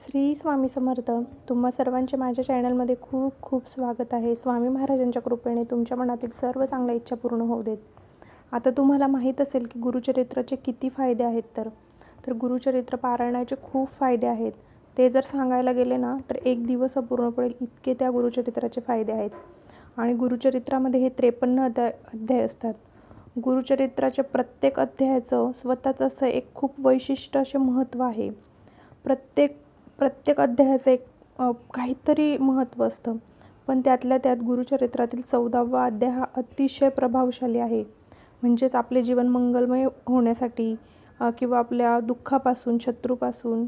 श्री स्वामी समर्थ. तुम्हा सर्वांचे माझ्या चॅनलमध्ये खूप खूप स्वागत आहे. स्वामी महाराजांच्या कृपेने तुमच्या मनातील सर्व चांगल्या इच्छा पूर्ण होऊ देत. आता तुम्हाला माहीत असेल की गुरुचरित्राचे किती फायदे आहेत तर. तर गुरुचरित्र पारायणाचे खूप फायदे आहेत. ते जर सांगायला गेले ना तर एक दिवस अपूर्ण पडेल इतके त्या गुरुचरित्राचे फायदे आहेत. आणि गुरुचरित्रामध्ये हे त्रेपन्न अध्याय अध्याय असतात. गुरुचरित्राच्या प्रत्येक अध्यायाचं स्वतःचं असं एक खूप वैशिष्ट्य असे महत्त्व आहे. प्रत्येक प्रत्येक अध्यायाचं एक काहीतरी महत्त्व असतं. पण त्यातल्या त्यात गुरुचरित्रातील चौदावा अध्याय हा अतिशय प्रभावशाली आहे. म्हणजेच आपले जीवन मंगलमय होण्यासाठी किंवा आपल्या दुःखापासून शत्रूपासून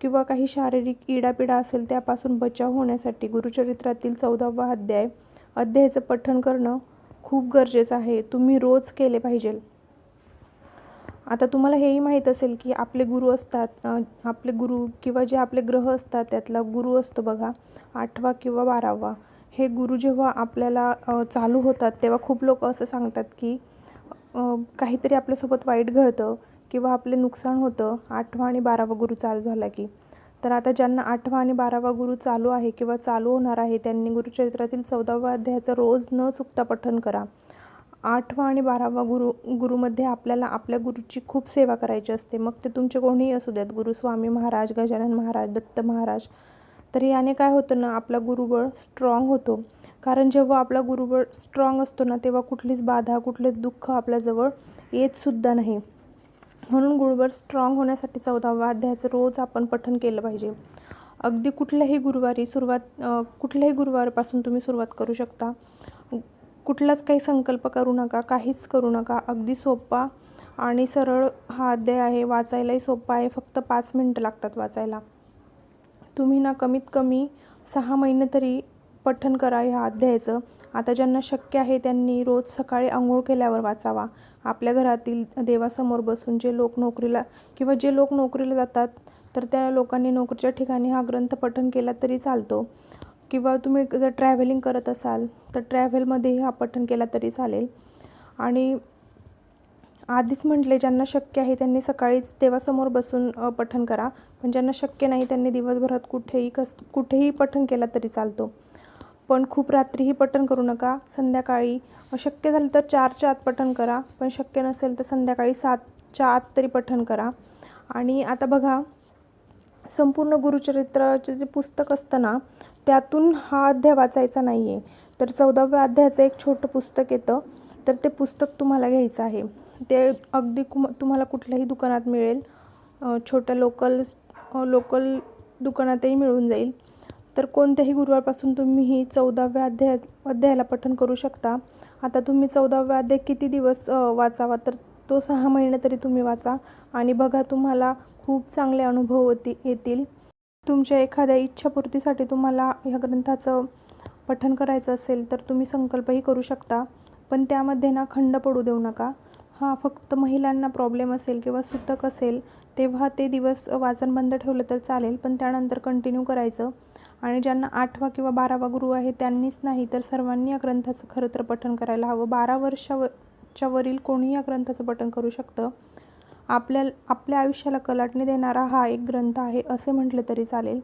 किंवा काही शारीरिक इडापिडा असेल त्यापासून बचाव होण्यासाठी गुरुचरित्रातील चौदावा अध्याय अध्यायाचं पठण करणं खूप गरजेचं आहे. तुम्ही रोज केले पाहिजे. आता तुम्हाला हेही माहीत असेल की आपले गुरु असतात आपले गुरु किंवा जे आपले ग्रह असतात त्यातला गुरु असतो बघा आठवा किंवा बारावा. हे गुरु जेव्हा आपल्याला चालू होतात तेव्हा खूप लोक असं सांगतात की काहीतरी आपल्यासोबत वाईट घडतं किंवा आपले नुकसान होतं आठवा आणि बारावा गुरु चालू झाला की. तर आता ज्यांना आठवा आणि बारावा गुरु चालू आहे किंवा चालू होणार आहे त्यांनी गुरुचरित्रातील चौदाव्या अध्यायाचं रोज न चुकता पठण करा. आठवा आणि बारावा गुरु गुरुमध्ये आपल्याला आपल्या गुरुची खूप सेवा करायची असते. मग ते तुमचे कोणीही असू देत गुरुस्वामी महाराज गजानन महाराज दत्त महाराज तर याने काय होतं ना आपला गुरुबळ स्ट्रॉंग होतो. कारण जेव्हा आपला गुरुबळ स्ट्रॉंग असतो ना तेव्हा कुठलीच बाधा कुठलेच दुःख आपल्याजवळ येतसुद्धा नाही. म्हणून गुरुबळ स्ट्रॉंग होण्यासाठी चौदावा अध्यायाचं रोज आपण पठण केलं पाहिजे. अगदी कुठल्याही गुरुवारी सुरुवात कुठल्याही गुरुवारपासून तुम्ही सुरुवात करू शकता. कुठलाच काही संकल्प करू नका काहीच करू नका. अगदी सोपा आणि सरळ हा अध्याय आहे. वाचायलाही सोपा आहे. फक्त पाच मिनटं लागतात वाचायला. तुम्ही ना कमीत कमी सहा महिने तरी पठन करा ह्या अध्यायाचं. आता ज्यांना शक्य आहे त्यांनी रोज सकाळी आंघोळ केल्यावर वाचावा. आपल्या घरातील देवासमोर बसून जे लोक नोकरीला किंवा जे लोक नोकरीला जातात तर त्या लोकांनी नोकरीच्या ठिकाणी हा ग्रंथ पठन केला तरी चालतो. किंवा तुम्ही जर ट्रॅव्हलिंग करत असाल तर ट्रॅव्हलमध्येही हा पठण केला तरी चालेल. आणि आधीच म्हटले ज्यांना शक्य आहे त्यांनी सकाळीच देवासमोर बसून पठण करा. पण ज्यांना शक्य नाही त्यांनी दिवसभरात कुठेही कस कुठेही पठण केला तरी चालतो. पण खूप रात्रीही पठण करू नका. संध्याकाळी शक्य झालं तर चारच्या आत पठण करा. पण शक्य नसेल तर संध्याकाळी सातच्या आत तरी पठण करा. आणि आता बघा संपूर्ण गुरुचरित्राचे जे पुस्तक असतं ना त्यातून हा अध्याय वाचायचा नाही आहे तर चौदाव्या अध्यायाचं एक छोटं पुस्तक येतं. तर ते पुस्तक तुम्हाला घ्यायचं आहे. ते अगदी कुम तुम्हाला कुठल्याही दुकानात मिळेल. छोट्या लोकल लोकल दुकानातही मिळून जाईल. तर कोणत्याही गुरुवारपासून तुम्ही ही चौदाव्या अध्याय अध्यायाला पठण करू शकता. आता तुम्ही चौदाव्या अध्याय किती दिवस वाचावा? तर तो सहा महिने तरी तुम्ही वाचा. आणि बघा तुम्हाला खूप चांगले अनुभव होती येतील. तुमच्या एखाद्या इच्छापूर्तीसाठी तुम्हाला ह्या ग्रंथाचं पठन करायचं असेल तर तुम्ही संकल्पही करू शकता. पण त्यामध्ये ना खंड पडू देऊ नका. हां फक्त महिलांना प्रॉब्लेम असेल किंवा सुतक असेल तेव्हा ते दिवस वाचन बंद ठेवलं तर चालेल पण त्यानंतर कंटिन्यू करायचं. आणि ज्यांना आठवा किंवा बारावा गुरु आहे त्यांनीच नाही तर सर्वांनी या ग्रंथाचं खरं तर पठन करायला हवं. बारा वर्षावरच्या वरील कोणीही या ग्रंथाचं पठन करू शकतं. आपल्या आपल्या आयुष्याला कलाटणी देणारा हा एक ग्रंथ आहे असे म्हटले तरी चालेल.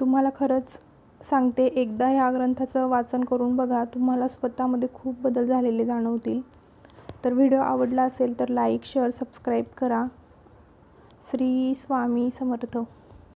तुम्हाला खरंच सांगते एकदा ह्या ग्रंथाचं वाचन करून बघा तुम्हाला स्वतःमध्ये खूप बदल झालेले जाणवतील. तर व्हिडिओ आवडला असेल तर लाईक शेअर सबस्क्राईब करा. श्री स्वामी समर्थ.